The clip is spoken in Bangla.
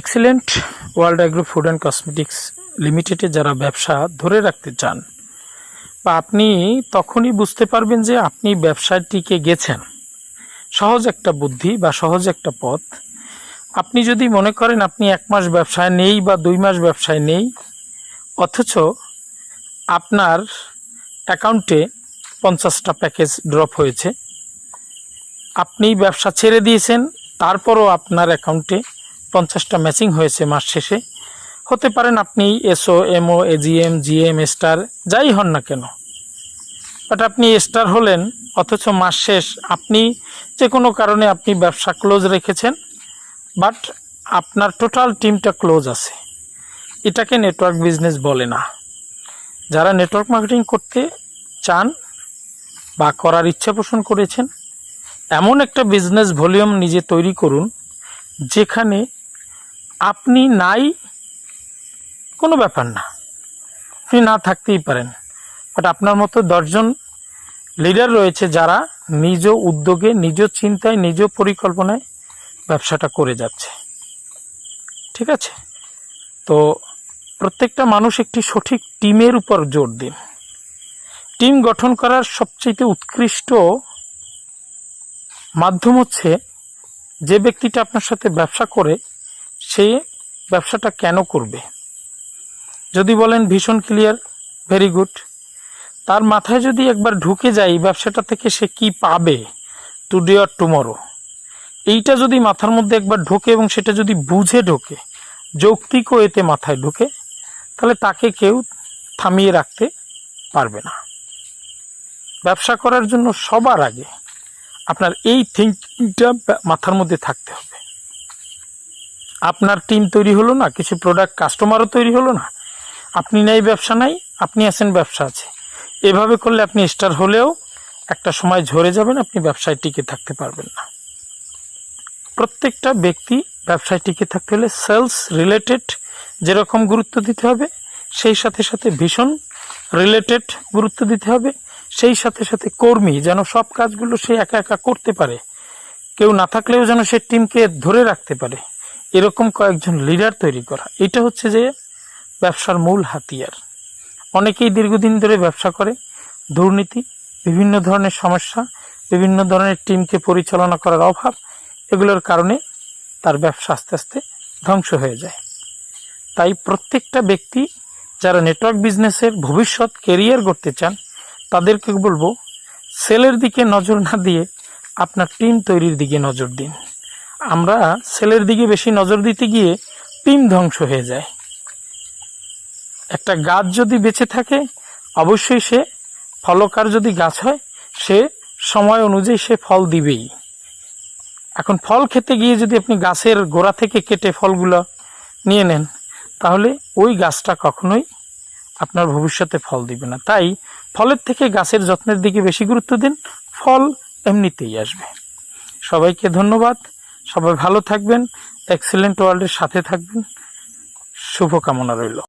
Excellent world agro food and cosmetics লিমিটেডে যারা ব্যবসা ধরে রাখতে চান, বা আপনি তখনই বুঝতে পারবেন যে আপনি ব্যবসায় টিকে গেছেন। সহজ একটা বুদ্ধি বা সহজ একটা পথ। আপনি যদি মনে করেন আপনি এক মাস ব্যবসায় নেই বা দুই মাস ব্যবসায় নেই, অথচ আপনার অ্যাকাউন্টে পঞ্চাশটা প্যাকেজ ড্রপ হয়েছে। আপনি ব্যবসা ছেড়ে দিয়েছেন, তারপরও আপনার অ্যাকাউন্টে পঞ্চাশটা ম্যাচিং হয়েছে মাস শেষে। হতে পারেন আপনি SO MO AGM GM star যাই হন না কেন। বাট আপনি স্টার হলেন, অথচ মাস শেষ আপনি যে কোনো কারণে আপনি ব্যবসা ক্লোজ রেখেছেন বাট আপনার টোটাল টিমটা ক্লোজ আছে। এটাকে নেটওয়ার্ক বিজনেস বলে না। যারা নেটওয়ার্ক মার্কেটিং করতে চান বা করার ইচ্ছা পোষণ করেছেন, এমন একটা বিজনেস ভলিউম নিজে তৈরি করুন, যেখানে আপনি নাই, কোনো ব্যাপার না। আপনি না থাকতেই পারেন। বাট আপনার মতো দশজন লিডার রয়েছে যারা নিজ উদ্যোগে, নিজ চিন্তায়, নিজ পরিকল্পনায় ব্যবসাটা করে যাচ্ছে। ঠিক আছে? তো প্রত্যেকটা মানুষ একটি সঠিক টিমের উপর জোর দিন। টিম গঠন করার সবচেয়ে উৎকৃষ্ট মাধ্যম হচ্ছে যে ব্যক্তিটা আপনার সাথে ব্যবসা করে সে ব্যবসাটা কেন করবে? যদি বলেন ভীষণ ক্লিয়ার ভেরি গুড তার মাথায় যদি একবার ঢুকে যায় ব্যবসাটা থেকে সে কি পাবে টুডে অর টুমরো এইটা যদি মাথার মধ্যে একবার ঢোকে এবং সেটা যদি বুঝে ঢোকে, যৌক্তিক ও এতে মাথায় ঢোকে, তাহলে তাকে কেউ থামিয়ে রাখতে পারবে না। ব্যবসা করার জন্য সবার আগে আপনার এই থিঙ্কিংটা মাথার মধ্যে থাকতে হবে। আপনার টিম তৈরি হলো না, কিছু প্রোডাক্ট কাস্টমারও তৈরি হলো না। আপনি নাই ব্যবসা নাই, আপনি আছেন ব্যবসা আছে। এভাবে করলে আপনি স্টার হলেও একটা সময় ঝরে যাবেন, আপনি ব্যবসায় টিকে থাকতে পারবেন না। প্রত্যেকটা ব্যক্তি ব্যবসায় টিকে থাকতে হলে সেলস রিলেটেড যেরকম গুরুত্ব দিতে হবে, সেই সাথে সাথে ভীষণ রিলেটেড গুরুত্ব দিতে হবে, সেই সাথে সাথে কর্মী যেন সব কাজগুলো সে একা একা করতে পারে। কেউ না থাকলেও যেন সে টিমকে ধরে রাখতে পারে। এরকম কয়েকজন লিডার তৈরি করা। এটা হচ্ছে যে ব্যবসার মূল হাতিয়ার। অনেকেই দীর্ঘদিন ধরে ব্যবসা করে, দুর্নীতি, বিভিন্ন ধরনের সমস্যা, বিভিন্ন ধরনের টিমকে পরিচালনা করার অভাব, এগুলোর কারণে তার ব্যবসা আস্তে আস্তে ধ্বংস হয়ে যায়। তাই প্রত্যেকটা ব্যক্তি যারা নেটওয়ার্ক বিজনেসের ভবিষ্যৎ কেরিয়ার করতে চান, তাদেরকে বলব সেলের দিকে নজর না দিয়ে আপনার টিম তৈরির দিকে নজর দিন। আমরা সেলের দিকে বেশি নজর দিতে গিয়ে টিম ধ্বংস হয়ে যায়। একটা গাছ যদি বেঁচে থাকে, অবশ্যই সে ফলকার যদি গাছ হয়, সে সময় অনুযায়ী সে ফল দিবেই। এখন ফল খেতে গিয়ে যদি আপনি গাছের গোড়া থেকে কেটে ফলগুলো নিয়ে নেন, তাহলে ওই গাছটা কখনোই আপনার ভবিষ্যতে ফল দিবে না। তাই ফলের থেকে গাছের যত্নের দিকে বেশি গুরুত্ব দিন, ফল এমনিতেই আসবে। সবাইকে ধন্যবাদ। সবাই ভালো থাকবেন এক্সেলেন্ট ওয়ার্ল্ডের সাথে থাকবেন। শুভকামনা রইল।